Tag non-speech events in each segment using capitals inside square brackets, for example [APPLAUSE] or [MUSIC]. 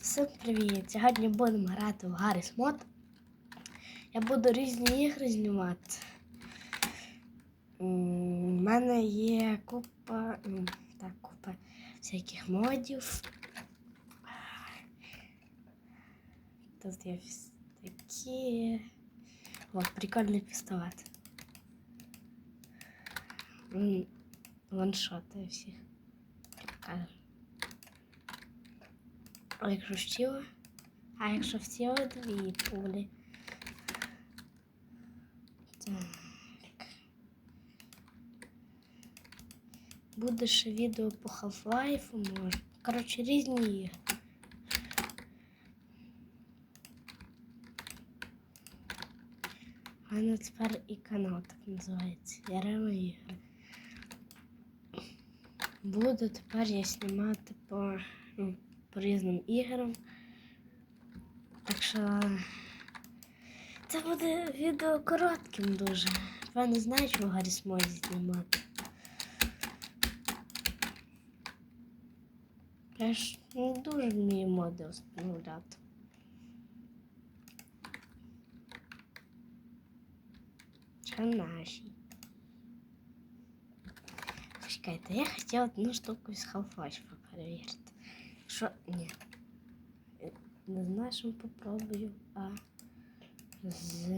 Всім привіт! Сьогодні будемо грати в Гарріс Мод. Я буду різні ігри знімати. У мене є купа, ну, так, купа всяких модів. Тут є такі. О, прикольний пістолет. Ваншоти всіх. Прикольно. А якщо в тіло? А якщо в тіло дві пулі. Так. Буде ще відео по Half-Life, може. Коротше, різні ігри. У мене тепер і канал так називається. Ярема ігри. Буду тепер я знімати по, ну, по різним іграм. Так що це буде відео коротким дуже. Я не знаю, чого Гарріс може знімати. Я ж не дуже вмію моди встановляти. Це наші. Чекайте, я хотіла одну штуку з Half-Life перевірити. Що? Ні. Не з нашим попробую, а з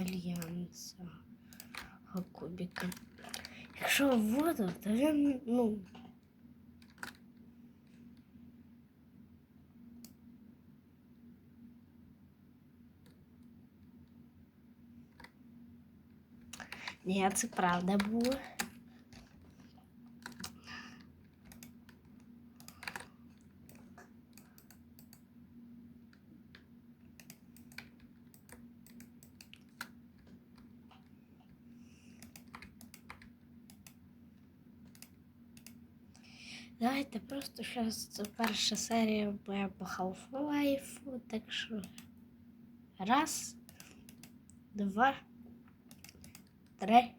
Альянса Кубіка. Якщо в воду, то він, ну. Ні, це правда було. Давайте просто зараз перша серія буде по Half-Life, так що раз, два, три,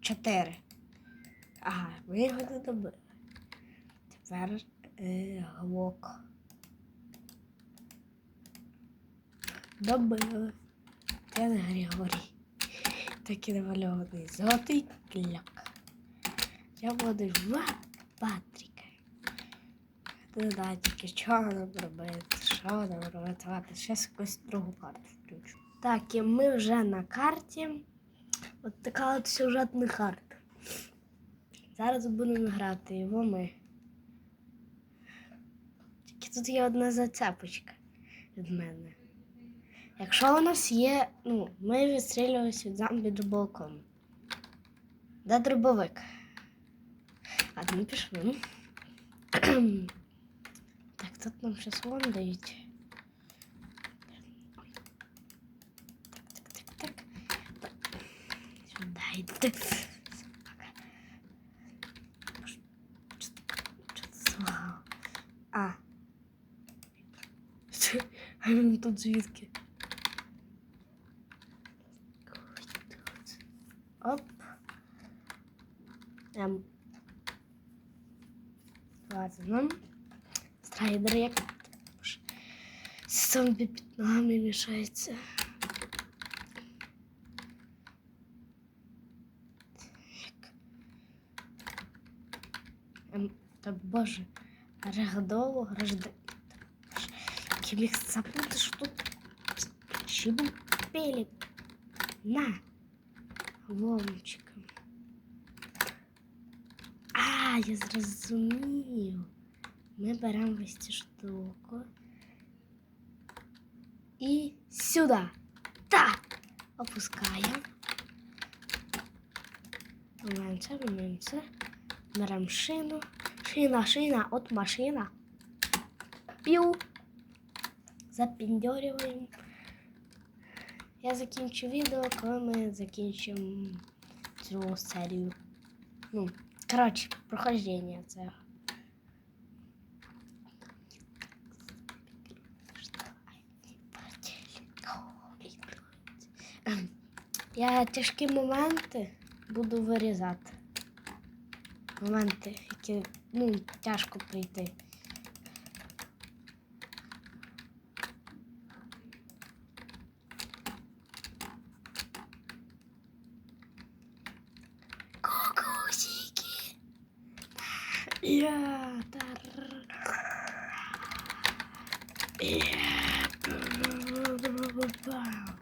чотири. Ага, ми його не добили. Тепер е, глок. Добили. Тен Григорій. Такий намальований золотий кляк. Я буду в Патріка. Не знаю тільки, що нам робити, що нам робити. Ладно, зараз якусь другу карту включу. Так, і ми вже на карті. От така от сюжетна карта. Зараз будемо грати його ми. Тільки тут є одна зацепочка від мене. Якщо у нас є, ну, ми відстрілюємося від зомбі балкону. Де дробовик? Ладно, пішли. [CLEARS THROAT] Так, тут нам щось вон дають. Так, так, так, так. Сюда йди. Собака. Що це злагало? А. А він тут звідки? Оп. Ем. Ладно. Страйдер як також. Зомбі під ногами мішається. Так. Ем, та боже. Рагдолу, граждан. Ким їх забудеш тут? Чому пелі? На. Ломчиком. А, я зрозумів. Ми беремо ось цю штуку. І сюди. Так. Опускаємо. Вимаємо це, вимаємо це. Беремо шину. Шина, шина, от машина. Пів. Запіндьорюємо. Я закінчу відео, коли ми закінчимо цю серію. Ну, коротше, прохождение. Ем, Я тяжкі моменти буду вирізати. Моменти, які ну, тяжко прийти. Я тар. Я пау.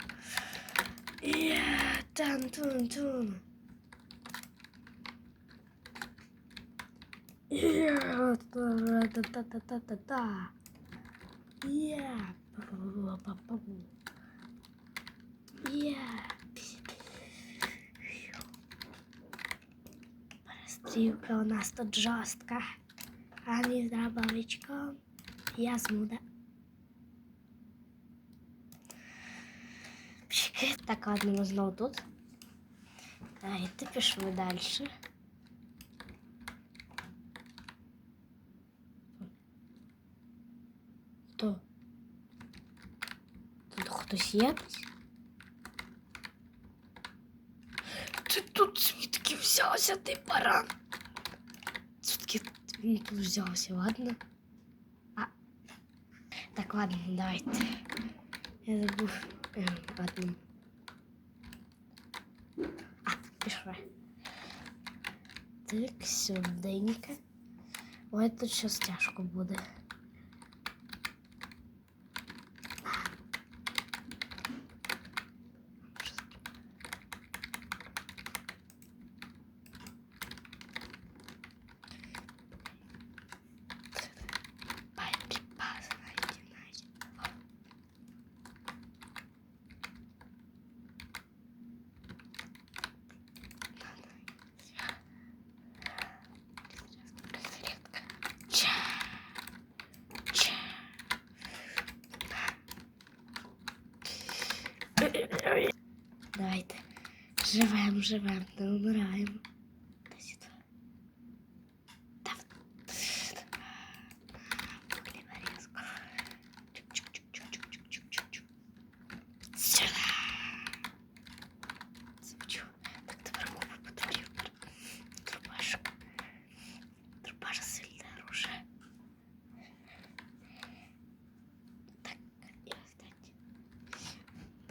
Я тан тун тун. Я та та та та та та та. Я па-па-па-па-па. Я. Перестрілка у нас тут жорстка. Ані з дробовичком. Я змуда. Пшики. Так, ладно, ми знову тут. Давайте пішли далі. Хто? Тут хтось є звідки взявся ти баран? Звідки він тут взявся, ладно? А. Так, ладно, давайте. Я забув. Ем, ладно. А, пішли. Так, сюденько. Ой, тут щось тяжко буде. Давайте. Живем, живем, не вмираємо.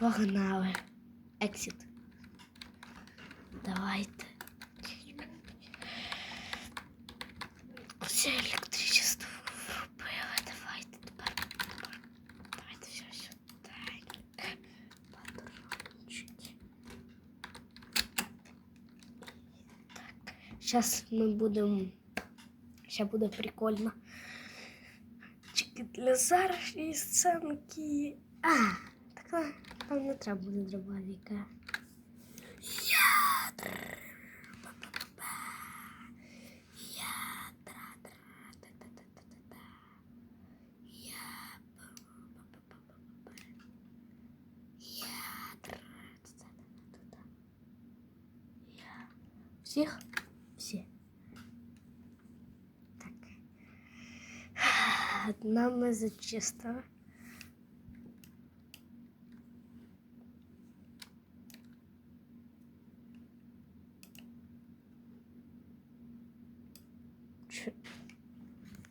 Погнали. Exit. Давайте. Все електричество врубили. Давайте тепер. Давайте все сюди. Патрончики. Так. Зараз ми будемо. Ще буде прикольно. Чики для зараз сценки. А, так там не треба буде дробовика. Всіх? Всі. Так. Одна ми зачистила.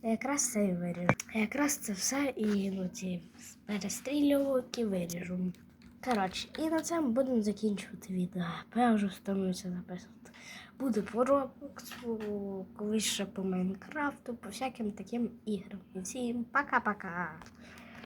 Якраз це і виріжу. Якраз це все і ну, ці виріжу. Коротше, і на цьому будемо закінчувати відео. Бо я вже встановлюся записувати. Буде по Роблоксу, колись ще по Майнкрафту, по всяким таким іграм. І всім пока-пока.